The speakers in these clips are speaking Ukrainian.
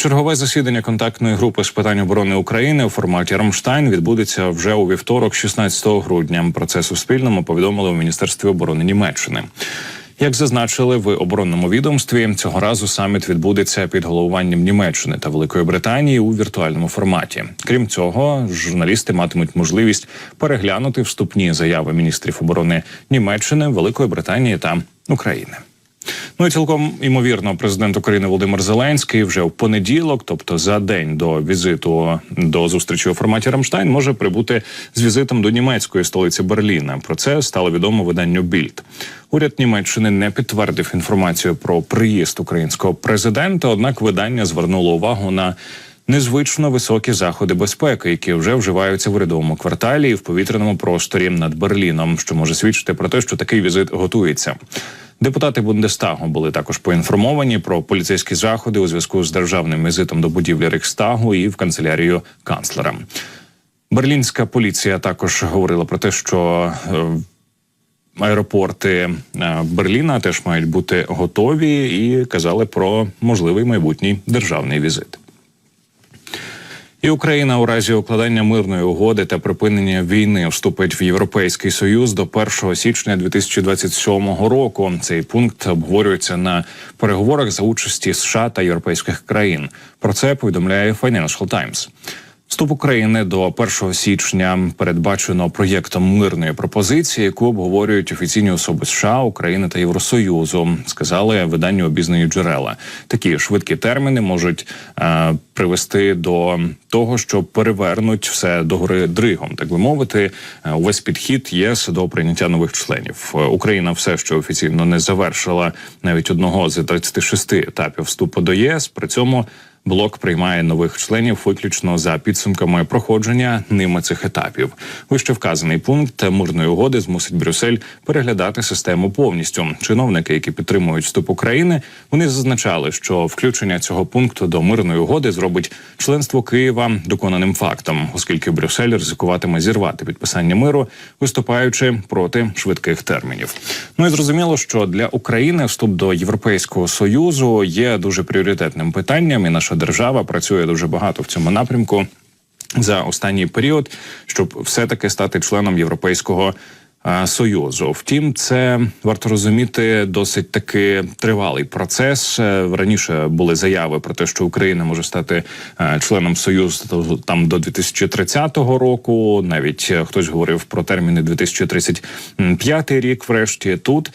Чергове засідання контактної групи з питань оборони України у форматі Рамштайн відбудеться вже у вівторок, 16 грудня. Про це Суспільному повідомили у міністерстві оборони Німеччини. Як зазначили в оборонному відомстві, цього разу саміт відбудеться під головуванням Німеччини та Великої Британії у віртуальному форматі. Крім цього, журналісти матимуть можливість переглянути вступні заяви міністрів оборони Німеччини, Великої Британії та України. Ну і цілком імовірно, президент України Володимир Зеленський вже в понеділок, тобто за день до візиту до зустрічі у форматі Рамштайн, може прибути з візитом до німецької столиці Берліна. Про це стало відомо виданню Більд. Уряд Німеччини не підтвердив інформацію про приїзд українського президента однак, видання звернуло увагу на незвично високі заходи безпеки, які вже вживаються в урядовому кварталі і в повітряному просторі над Берліном, що може свідчити про те, що такий візит готується. Депутати Бундестагу були також поінформовані про поліцейські заходи у зв'язку з державним візитом до будівлі Рейхстагу і в канцелярію канцлера. Берлінська поліція також говорила про те, що е, аеропорти е, Берліна теж мають бути готові, і казали про можливий майбутній державний візит. І Україна у разі укладання мирної угоди та припинення війни вступить в Європейський Союз до 1 січня 2027 року. Цей пункт обговорюється на переговорах за участі США та європейських країн. Про це повідомляє Financial Times. Вступ України до 1 січня передбачено проєктом мирної пропозиції, яку обговорюють офіційні особи США, України та Євросоюзу. Сказали виданню обізнані джерела. Такі швидкі терміни можуть е, привести до того, що перевернуть все до гори дригом, так би мовити. Е, увесь підхід ЄС до прийняття нових членів. Е, Україна все ще офіційно не завершила навіть одного з 36 етапів вступу до ЄС. При цьому Блок приймає нових членів виключно за підсумками проходження ними цих етапів. Вище вказаний пункт мирної угоди змусить Брюссель переглядати систему повністю. Чиновники, які підтримують вступ України, вони зазначали, що включення цього пункту до мирної угоди зробить членство Києва доконаним фактом, оскільки Брюссель ризикуватиме зірвати підписання миру, виступаючи проти швидких термінів. Ну і зрозуміло, що для України вступ до Європейського союзу є дуже пріоритетним питанням, і наша держава працює дуже багато в цьому напрямку за останній період, щоб все таки стати членом європейського. Союзу, втім, це варто розуміти досить таки тривалий процес. Е, Раніше були заяви про те, що Україна може стати е, членом союзу там до 2030 року. Навіть е, хтось говорив про терміни 2035 рік. Врешті тут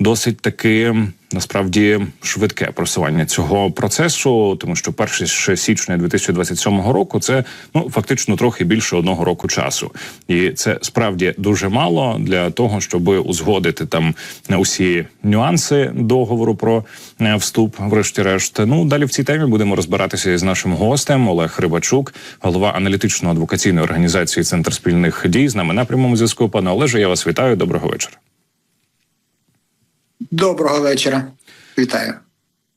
досить таки насправді швидке просування цього процесу, тому що 1 січня 2027 року це ну фактично трохи більше одного року часу, і це справді дуже мало для того, щоб узгодити там усі нюанси договору про е, вступ. Врешті-решт, ну далі в цій темі будемо розбиратися із нашим гостем Олег Рибачук, голова аналітично-адвокаційної організації Центр спільних дій з нами на прямому зв'язку. Пане Олеже, я вас вітаю. Доброго вечора. Доброго вечора, вітаю.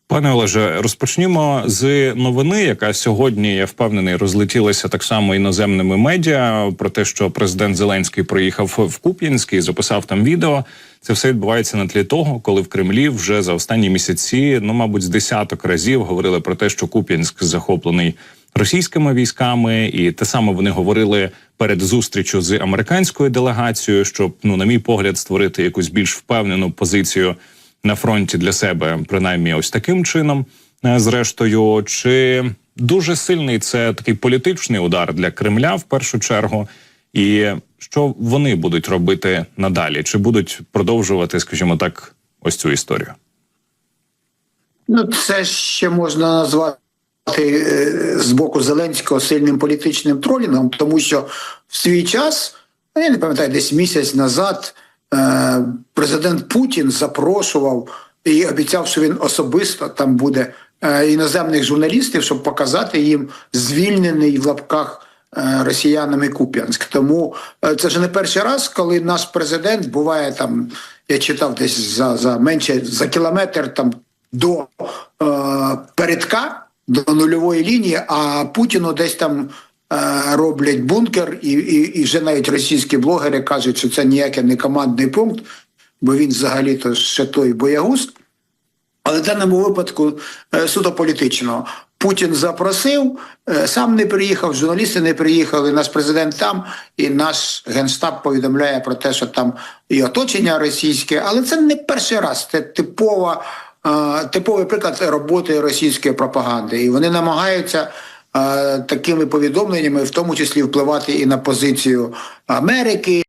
Пане Олеже, розпочнімо з новини, яка сьогодні я впевнений розлетілася так само іноземними медіа про те, що президент Зеленський приїхав в Куп'янськ і записав там відео. Це все відбувається на тлі того, коли в Кремлі вже за останні місяці, ну мабуть, з десяток разів говорили про те, що Куп'янськ захоплений російськими військами, і те саме вони говорили перед зустрічю з американською делегацією, щоб ну, на мій погляд, створити якусь більш впевнену позицію на фронті для себе, принаймні, ось таким чином. Е, зрештою, чи дуже сильний це такий політичний удар для Кремля в першу чергу, і що вони будуть робити надалі? Чи будуть продовжувати, скажімо так, ось цю історію? Ну, це ще можна назвати з боку Зеленського сильним політичним тролінгом, тому що в свій час, ну, я не пам'ятаю, десь місяць назад е, президент Путін запрошував і обіцяв, що він особисто там буде е, іноземних журналістів, щоб показати їм звільнений в лапках. Росіянами Куп'янськ. Тому це ж не перший раз, коли наш президент буває там, я читав десь за за менше за кілометр там до е, передка, до нульової лінії, а Путіну десь там е, роблять бункер, і, і, і вже навіть російські блогери кажуть, що це ніякий не командний пункт, бо він взагалі-то ще той боягуз. Але в даному випадку е, суто політичного. Путін запросив, е, сам не приїхав, журналісти не приїхали, наш президент там, і наш генштаб повідомляє про те, що там і оточення російське, але це не перший раз. Це типова, типовий приклад роботи російської пропаганди. І вони намагаються такими повідомленнями, в тому числі, впливати і на позицію Америки.